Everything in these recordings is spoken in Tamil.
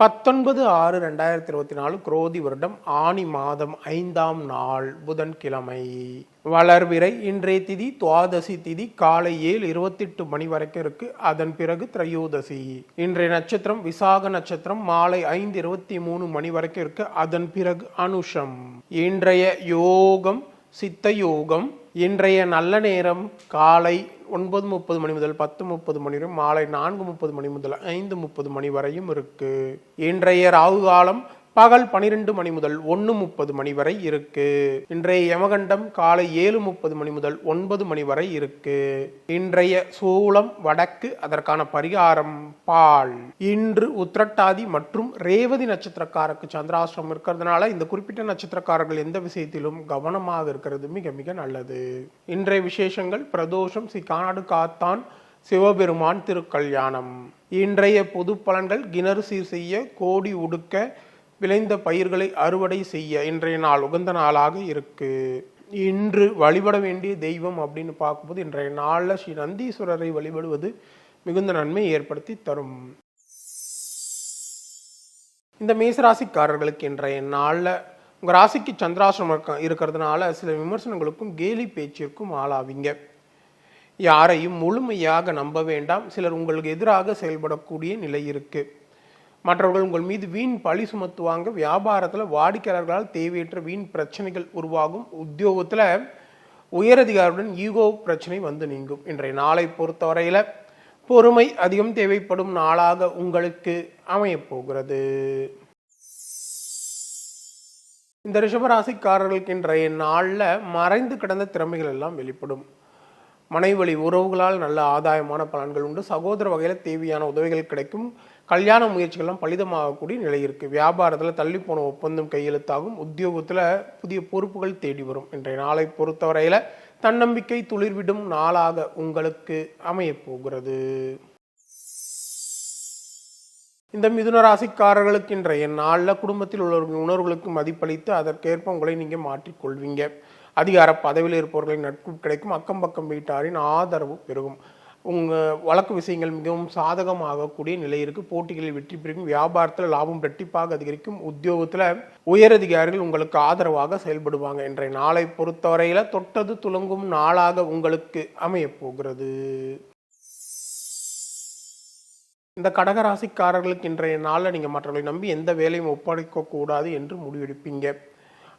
பத்தொன்பது ஆறு ரெண்டாயிரத்தி இருபத்தி நாலு குரோதி வருடம் ஆனி மாதம் ஐந்தாம் நாள் புதன்கிழமை. வளர்விரை இன்றைய திதி துவாதசி திதி காலை ஏழு இருபத்தெட்டு மணி வரைக்கும் இருக்கு. அதன் பிறகு திரையோதசி. இன்றைய நட்சத்திரம் விசாக நட்சத்திரம் மாலை ஐந்து இருபத்தி மூணு மணி வரைக்கும் இருக்கு. அதன் பிறகு அனுஷம். இன்றைய யோகம் சித்த யோகம் இன்றைய நல்ல நேரம் காலை ஒன்பது முப்பது மணி முதல் பத்து முப்பது மணி வரை மாலை நான்கு முப்பது மணி முதல் ஐந்து முப்பது மணி வரையும் இருக்கு. இன்றைய ராகு காலம் பகல் பனிரெண்டு மணி முதல் ஒன்று முப்பது மணி வரை இருக்கு. இன்றைய யமகண்டம் காலை ஏழு முப்பது மணி முதல் ஒன்பது மணி வரை இருக்கு. இன்றைய சூளம் வடக்கு அதற்கான பரிகாரம் பால். இன்று உத்திரட்டாதி மற்றும் ரேவதி நட்சத்திரக்காரருக்கு சந்திராசிரம் இருக்கிறதுனால இந்த குறிப்பிட்ட நட்சத்திரக்காரர்கள் எந்த விஷயத்திலும் கவனமாக இருக்கிறது மிக மிக நல்லது. இன்றைய விசேஷங்கள் பிரதோஷம் ஸ்ரீ கானாடு காத்தான் சிவபெருமான் திருக்கல்யாணம். இன்றைய பொது பலன்கள் கிணறு சீர் செய்ய கோடி உடுக்க விளைந்த பயிர்களை அறுவடை செய்ய இன்றைய நாள் உகந்த நாளாக இருக்கு. இன்று வழிபட வேண்டிய தெய்வம் அப்படின்னு பார்க்கும்போது இன்றைய நாளில் ஸ்ரீ நந்தீஸ்வரரை வழிபடுவது மிகுந்த நன்மை ஏற்படுத்தி தரும். இந்த மேசராசிக்காரர்களுக்கு இன்றைய நாளில் உங்கள் ராசிக்கு சந்திராசிரமம் இருக்க- இருக்கிறதுனால சில விமர்சனங்களுக்கும் கேலி பேச்சிற்கும் ஆளாவீங்க. யாரையும் முழுமையாக நம்ப வேண்டாம். சிலர் உங்களுக்கு எதிராக செயல்படக்கூடிய நிலை இருக்குது மற்றவர்கள் உங்கள் மீது வீண் பழி சுமத்துவாங்க. வியாபாரத்தில் வாடிக்கையாளர்களால் தேவையற்ற வீண் பிரச்சனைகள் உருவாகும். உத்தியோகத்தில் உயரதிகாரியுடன் ஈகோ பிரச்சனை வந்து நீங்கும். இன்றைய நாளை பொறுத்தவரையில் பொறுமை அதிகம் தேவைப்படும் நாளாக உங்களுக்கு அமையப்போகிறது இந்த ரிஷபராசிக்காரர்களுக்கு இன்றைய நாளில் மறைந்து கிடந்த திறமைகள் எல்லாம் வெளிப்படும். மனைவழி உறவுகளால் நல்ல ஆதாயமான பலன்கள் உண்டு. சகோதர வகையில் தேவையான உதவிகள் கிடைக்கும். கல்யாண முயற்சிகள்லாம் பலிதமாகக்கூடிய நிலை இருக்குது வியாபாரத்தில் தள்ளி போன ஒப்பந்தம் கையெழுத்தாகும். உத்தியோகத்தில் புதிய பொறுப்புகள் தேடி வரும். இன்றைய நாளை பொறுத்தவரையில் தன்னம்பிக்கை துளிர்விடும் நாளாக உங்களுக்கு அமையப்போகிறது இந்த மிதுன ராசிக்காரர்களுக்கு இன்றைய நாளில் குடும்பத்தில் உள்ளவர்களின் உணர்வுகளுக்கு மதிப்பளித்து அதற்கேற்ப உங்களை நீங்கள் மாற்றிக்கொள்வீங்க. அதிகார பதவியில் இருப்பவர்களின் நட்பு கிடைக்கும். அக்கம் பக்கம் வீட்டாரின் ஆதரவு பெருகும். உங்கள் வழக்கு விஷயங்கள் மிகவும் சாதகமாகக்கூடிய நிலை இருக்கு. போட்டிகளில் வெற்றி பெறும். வியாபாரத்தில் லாபம் இரட்டிப்பாக அதிகரிக்கும். உத்தியோகத்தில் உயரதிகாரிகள் உங்களுக்கு ஆதரவாக செயல்படுவாங்க இன்றைய நாளை பொறுத்தவரையில் தொட்டது துலங்கும் நாளாக உங்களுக்கு அமையப் போகிறது. இந்த கடகராசிக்காரர்களுக்கு இன்றைய நாளில் நீங்கள் மற்றவர்களை நம்பி எந்த வேலையும் ஒப்படைக்க கூடாது என்று முடிவெடுப்பீங்க.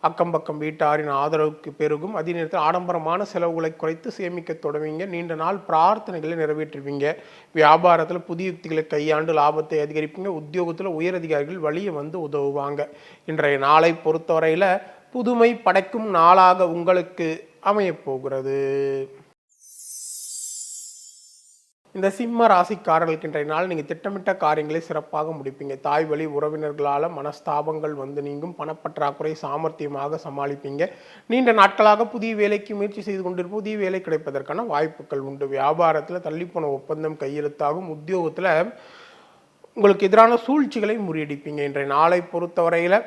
அக்கம் பக்கம் வீட்டாரின் ஆதரவுக்கு பெருகும். அதே நேரத்தில் ஆடம்பரமான செலவுகளை குறைத்து சேமிக்க தொடங்குவீங்க. நீண்ட நாள் பிரார்த்தனைகளை நிறைவேற்றுவீங்க. வியாபாரத்தில் புதிய யுக்திகளை கையாண்டு லாபத்தை அதிகரிப்பீங்க. உத்தியோகத்தில் உயரதிகாரிகள் வழியை வந்து உதவுவாங்க. இன்றைய நாளை பொறுத்தவரையில் புதுமை படைக்கும் நாளாக உங்களுக்கு அமையப் போகிறது. இந்த சிம்ம ராசிக்காரர்களுக்கு இன்றைய நாள் நீங்கள் திட்டமிட்ட காரியங்களை சிறப்பாக முடிப்பீங்க. தாய் வழி உறவினர்களால் மனஸ்தாபங்கள் வந்து நீங்கும். பணப்பற்றாக்குறை சாமர்த்தியமாக சமாளிப்பீங்க. நீண்ட நாட்களாக புதிய வேலைக்கு முயற்சி செய்து கொண்டிருப்ப புதிய வேலை கிடைப்பதற்கான வாய்ப்புகள் உண்டு. வியாபாரத்தில் தள்ளிப்போன ஒப்பந்தம் கையெழுத்தாகும். உத்தியோகத்தில் உங்களுக்கு எதிரான சூழ்ச்சிகளை முறியடிப்பீங்க. இன்றைய நாளை பொறுத்தவரையில்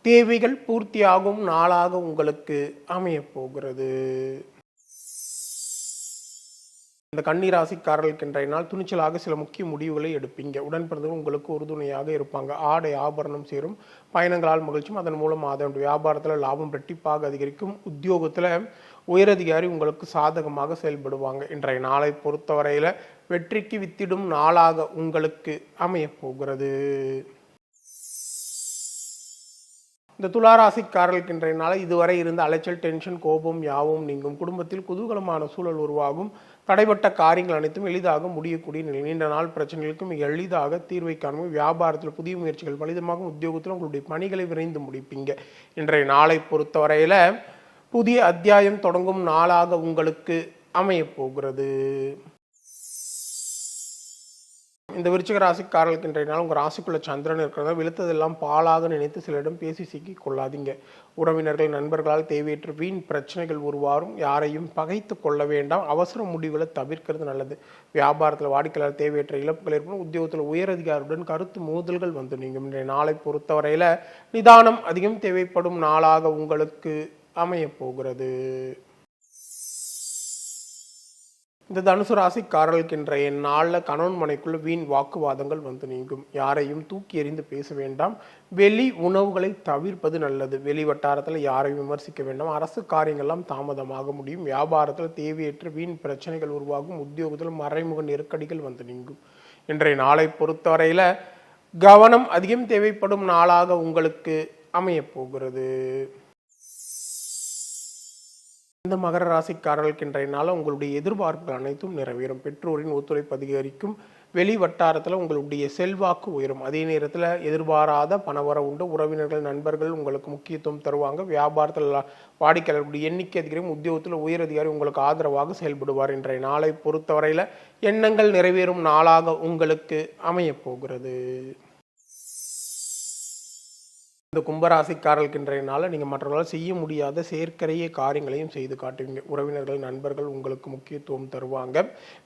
தேவைகள் பூர்த்தியாகும். நாளாக உங்களுக்கு அமையப் போகிறது. இந்த கண்ணீராசிக்காரர்களுக்கு இன்றைய நாள் துணிச்சலாக சில முக்கிய முடிவுகளை எடுப்பீங்க. உடன் உங்களுக்கு உறுதுணையாக இருப்பாங்க. ஆடை ஆபரணம் சேரும். பயணங்களால் மகிழ்ச்சியும் அதன் மூலம் அதனுடைய வியாபாரத்தில் லாபம் ரெட்டிப்பாக அதிகரிக்கும். உத்தியோகத்தில் உயரதிகாரி உங்களுக்கு சாதகமாக செயல்படுவாங்க. இன்றைய நாளை பொறுத்தவரையில் வெற்றிக்கு வித்திடும் நாளாக உங்களுக்கு அமையப் போகிறது. இந்த துளாராசிக்காரர்களுக்கு இன்றைய நாளை இதுவரை இருந்த அலைச்சல் டென்ஷன் கோபம் யாவும் நீங்கும். குடும்பத்தில் குதூகலமான சூழல் உருவாகும். தடைப்பட்ட காரியங்கள் அனைத்தும் எளிதாக முடியக்கூடிய நிலை. நீண்ட நாள் பிரச்சனைகளுக்கு மிக எளிதாக தீர்வை காணும் வியாபாரத்தில் புதிய முயற்சிகள் பலிதமாக உத்தியோகத்தில் உங்களுடைய பணிகளை விரைந்து முடிப்பீங்க. இன்றைய நாளை பொறுத்தவரையில் புதிய அத்தியாயம் தொடங்கும் நாளாக உங்களுக்கு அமையப் போகிறது. இந்த விருச்சிக ராசிக்காரர்களுக்கு இன்றைய நாள் உங்கள் ராசிக்குள்ள சந்திரன் இருக்கிறத வெளுத்ததெல்லாம் பாலாக நினைத்து சிலரிடம் பேசி சிக்கி கொள்ளாதீங்க. உறவினர்கள் நண்பர்களால் தேவையற்ற வீண் பிரச்சனைகள் உருவாரும் யாரையும் பகைத்து கொள்ள வேண்டாம். அவசர முடிவுகளை தவிர்க்கிறது நல்லது. வியாபாரத்தில் வாடிக்கையாளர் தேவையற்ற இழப்புகள் ஏற்படும். உத்தியோகத்தில் உயரதிகாரியுடன் கருத்து மோதல்கள் வந்து நீங்கள் இன்றைய நாளை பொறுத்தவரையில் நிதானம் அதிகம் தேவைப்படும் நாளாக உங்களுக்கு அமையப் போகிறது. இந்த தனுசு ராசிக்காரர்களுக்கு என் நாளில் கணவன் மனைக்குள்ள வீண் வாக்குவாதங்கள் வந்து நீங்கும். யாரையும் தூக்கி எறிந்து பேச வேண்டாம். வெளி உணவுகளை தவிர்ப்பது நல்லது. வெளி வட்டாரத்தில் யாரையும் விமர்சிக்க வேண்டாம். அரசு காரியங்கள்லாம் தாமதமாக முடியும். வியாபாரத்தில் தேவையற்ற வீண் பிரச்சனைகள் உருவாகும். உத்தியோகத்தில் மறைமுக நெருக்கடிகள் வந்து நீங்கும். இன்றைய நாளை பொறுத்தவரையில் கவனம் அதிகம் தேவைப்படும் நாளாக உங்களுக்கு அமையப் போகிறது. இந்த மகர ராசிக்காரர்களுக்கு இன்றைய நாள் உங்களுடைய எதிர்பார்ப்புகள் அனைத்தும் நிறைவேறும். பெற்றோரின் ஒத்துழைப்பு அதிகரிக்கும். வெளி வட்டாரத்தில் உங்களுடைய செல்வாக்கு உயரும். அதே நேரத்தில் எதிர்பாராத பணவர உண்டு. உறவினர்கள் நண்பர்கள் உங்களுக்கு முக்கியத்துவம் தருவாங்க. வியாபாரத்தில் வாடிக்கையாளர்களுடைய எண்ணிக்கை அதிகரிக்கும். உத்தியோகத்தில் உயர் அதிகாரி உங்களுக்கு ஆதரவாக செயல்படுவார். இன்றைய நாளை பொறுத்தவரையில் எண்ணங்கள் நிறைவேறும் நாளாக உங்களுக்கு அமையப் போகிறது. இந்த கும்பராசிக்காரர்களுக்கு இன்றைய நாளில் நீங்கள் மற்றவர்களால் செய்ய முடியாத செயற்கரிய காரியங்களையும் செய்து காட்டுவீங்க. உறவினர்கள் நண்பர்கள் உங்களுக்கு முக்கியத்துவம் தருவாங்க.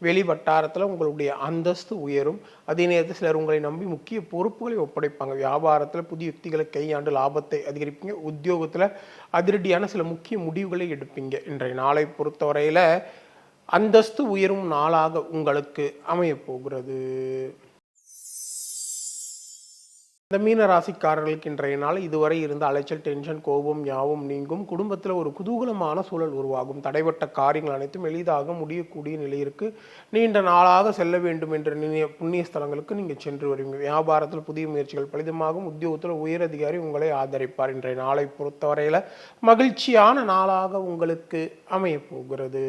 வெளி வட்டாரத்தில் உங்களுடைய அந்தஸ்து உயரும். அதே நேரத்தில் சிலர் உங்களை நம்பி முக்கிய பொறுப்புகளை ஒப்படைப்பாங்க. வியாபாரத்தில் புதிய யுக்திகளை கையாண்டு லாபத்தை அதிகரிப்பீங்க. உத்தியோகத்தில் அதிரடியான சில முக்கிய முடிவுகளை எடுப்பீங்க. இன்றைய நாளை பொறுத்தவரையில் அந்தஸ்து உயரும் நாளாக உங்களுக்கு அமையப் போகிறது இந்த மீன ராசிக்காரர்களுக்கு இன்றைய நாள் இதுவரை இருந்த அலைச்சல் டென்ஷன் கோபம் யாவும் நீங்கும். குடும்பத்தில் ஒரு குதூகலமான சூழல் உருவாகும். தடைப்பட்ட காரியங்கள் அனைத்தும் எளிதாக முடியக்கூடிய நிலையிற்கு நீண்ட நாளாக செல்ல வேண்டும் என்ற நினைய புண்ணிய ஸ்தலங்களுக்கு நீங்கள் சென்று வருவீங்க. வியாபாரத்தில் புதிய முயற்சிகள் பலிதமாகும் உத்தியோகத்தில் உயர் அதிகாரி உங்களை ஆதரிப்பார். இன்றைய நாளை பொறுத்தவரையில் மகிழ்ச்சியான நாளாக உங்களுக்கு அமையப் போகிறது.